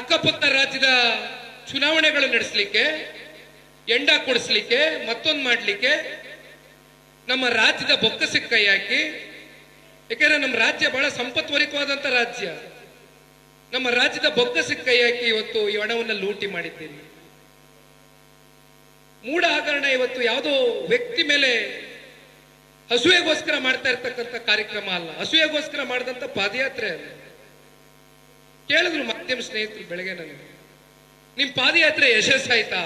ಅಕ್ಕಪಕ್ಕ ರಾಜ್ಯದ ಚುನಾವಣೆಗಳು ನಡೆಸಲಿಕ್ಕೆ, ಎಂಡ ಕೊಡಿಸ್ಲಿಕ್ಕೆ, ಮತ್ತೊಂದು ಮಾಡಲಿಕ್ಕೆ ನಮ್ಮ ರಾಜ್ಯದ ಬೊಕ್ಕಸಕ್ಕೆ ಕೈ ಹಾಕಿ. ಯಾಕೆಂದ್ರೆ ನಮ್ಮ ರಾಜ್ಯ ಬಹಳ ಸಂಪತ್ವರಿತವಾದಂತ ರಾಜ್ಯ. ನಮ್ಮ ರಾಜ್ಯದ ಬೊಕ್ಕಸಕ್ಕೆ ಕೈ ಹಾಕಿ ಇವತ್ತು ಈ ಹಣವನ್ನು ಲೂಟಿ ಮಾಡಿದ್ದೀರಿ. ಮೂಢ ಹಗರಣ ಇವತ್ತು ಯಾವುದೋ ವ್ಯಕ್ತಿ ಮೇಲೆ ಹಸುವೆಗೋಸ್ಕರ ಮಾಡ್ತಾ ಇರ್ತಕ್ಕಂಥ ಕಾರ್ಯಕ್ರಮ ಅಲ್ಲ. ಹಸುವೆಗೋಸ್ಕರ ಮಾಡಿದಂಥ ಪಾದಯಾತ್ರೆ ಅಲ್ಲ. ಕೇಳಿದ್ರು ಮಾಧ್ಯಮ ಸ್ನೇಹಿತರು ಬೆಳಗ್ಗೆ ನನಗೆ, ನಿಮ್ ಪಾದಯಾತ್ರೆ ಯಶಸ್ಸಾಯ್ತಾ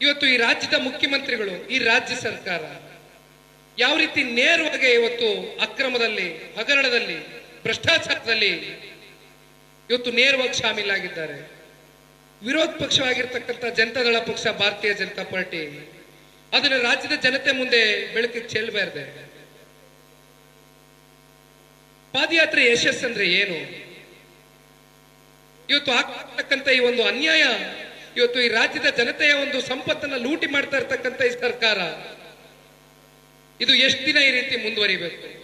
ಇವತ್ತು ಈ ರಾಜ್ಯದ ಮುಖ್ಯಮಂತ್ರಿಗಳು, ಈ ರಾಜ್ಯ ಸರ್ಕಾರ ಯಾವ ರೀತಿ ನೇರವಾಗಿ ಇವತ್ತು ಅಕ್ರಮದಲ್ಲಿ, ಹಗರಣದಲ್ಲಿ, ಭ್ರಷ್ಟಾಚಾರದಲ್ಲಿ ಇವತ್ತು ನೇರವಾಗಿ ಶಾಮೀಲಾಗಿದ್ದಾರೆ ವಿರೋಧ ಪಕ್ಷವಾಗಿರ್ತಕ್ಕಂಥ ಜನತಾದಳ ಪಕ್ಷ, ಭಾರತೀಯ ಜನತಾ ಪಾರ್ಟಿ, ಅದನ್ನು ರಾಜ್ಯದ ಜನತೆ ಮುಂದೆ ಬೆಳಕಿಗೆ ಚೆಲ್ಲಬಾರ್ದೆ ಪಾದಯಾತ್ರೆ ಯಶಸ್ಸು ಅಂದ್ರೆ ಏನು? ಇವತ್ತು ಆಗ್ತಕ್ಕಂಥ ಈ ಒಂದು ಅನ್ಯಾಯ, ಇವತ್ತು ಈ ರಾಜ್ಯದ ಜನತೆಯ ಒಂದು ಸಂಪತ್ತನ್ನ ಲೂಟಿ ಮಾಡ್ತಾ ಇರ್ತಕ್ಕಂಥ ಈ ಸರ್ಕಾರ, ಇದು ಎಷ್ಟು ದಿನ ಈ ರೀತಿ ಮುಂದುವರಿಬೇಕು?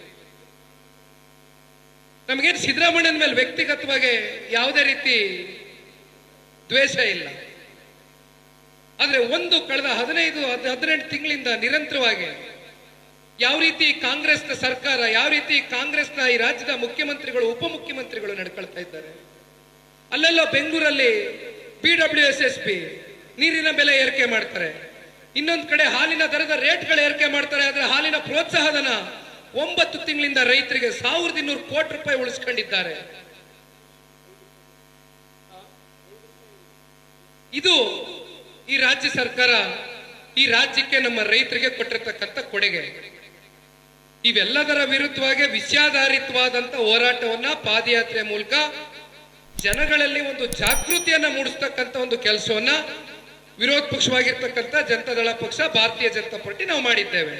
ನಮಗೇನು ಸಿದ್ದರಾಮಯ್ಯನ ಮೇಲೆ ವ್ಯಕ್ತಿಗತವಾಗಿ ಯಾವುದೇ ರೀತಿ ದ್ವೇಷ ಇಲ್ಲ. ಆದ್ರೆ ಒಂದು ಕಳೆದ ಹದಿನೈದು, ಹದ್- ಹದಿನೆಂಟು ತಿಂಗಳಿಂದ ನಿರಂತರವಾಗಿ ಯಾವ ರೀತಿ ಕಾಂಗ್ರೆಸ್ನ ಸರ್ಕಾರ, ಯಾವ ರೀತಿ ಕಾಂಗ್ರೆಸ್ನ ಈ ರಾಜ್ಯದ ಮುಖ್ಯಮಂತ್ರಿಗಳು, ಉಪಮುಖ್ಯಮಂತ್ರಿಗಳು ನಡ್ಕೊಳ್ತಾ ಇದ್ದಾರೆ? ಅಲ್ಲೆಲ್ಲೋ ಬೆಂಗಳೂರಲ್ಲಿ P W S S P ನೀರಿನ ಬೆಲೆ ಏರಿಕೆ ಮಾಡ್ತಾರೆ. ಇನ್ನೊಂದು ಕಡೆ ಹಾಲಿನ ದರದ ರೇಟ್ಗಳು ಏರಿಕೆ ಮಾಡ್ತಾರೆ, ಆದರೆ ಹಾಲಿನ ಪ್ರೋತ್ಸಾಹಧನ ಒಂಬತ್ತು ತಿಂಗಳಿಂದ ರೈತರಿಗೆ ಸಾವಿರದ ಇನ್ನೂರು ಕೋಟಿ ರೂಪಾಯಿ ಉಳಿಸ್ಕೊಂಡಿದ್ದಾರೆ. ಇದು ಈ ರಾಜ್ಯ ಸರ್ಕಾರ ಈ ರಾಜ್ಯಕ್ಕೆ ನಮ್ಮ ರೈತರಿಗೆ ಕೊಟ್ಟಿರ್ತಕ್ಕಂಥ ಕೊಡುಗೆ. ಇವೆಲ್ಲದರ ವಿರುದ್ಧವಾಗಿ ವಿಷಯಾಧಾರಿತವಾದಂತ ಹೋರಾಟವನ್ನ ಪಾದಯಾತ್ರೆ ಮೂಲಕ ಜನಗಳಲ್ಲಿ ಒಂದು ಜಾಗೃತಿಯನ್ನ ಮೂಡಿಸ್ತಕ್ಕಂಥ ಒಂದು ಕೆಲಸವನ್ನ ವಿರೋಧ ಪಕ್ಷವಾಗಿರ್ತಕ್ಕಂಥ ಜನತಾದಳ ಪಕ್ಷ, ಭಾರತೀಯ ಜನತಾ ಪಾರ್ಟಿ ನಾವು ಮಾಡಿದ್ದೇವೆ.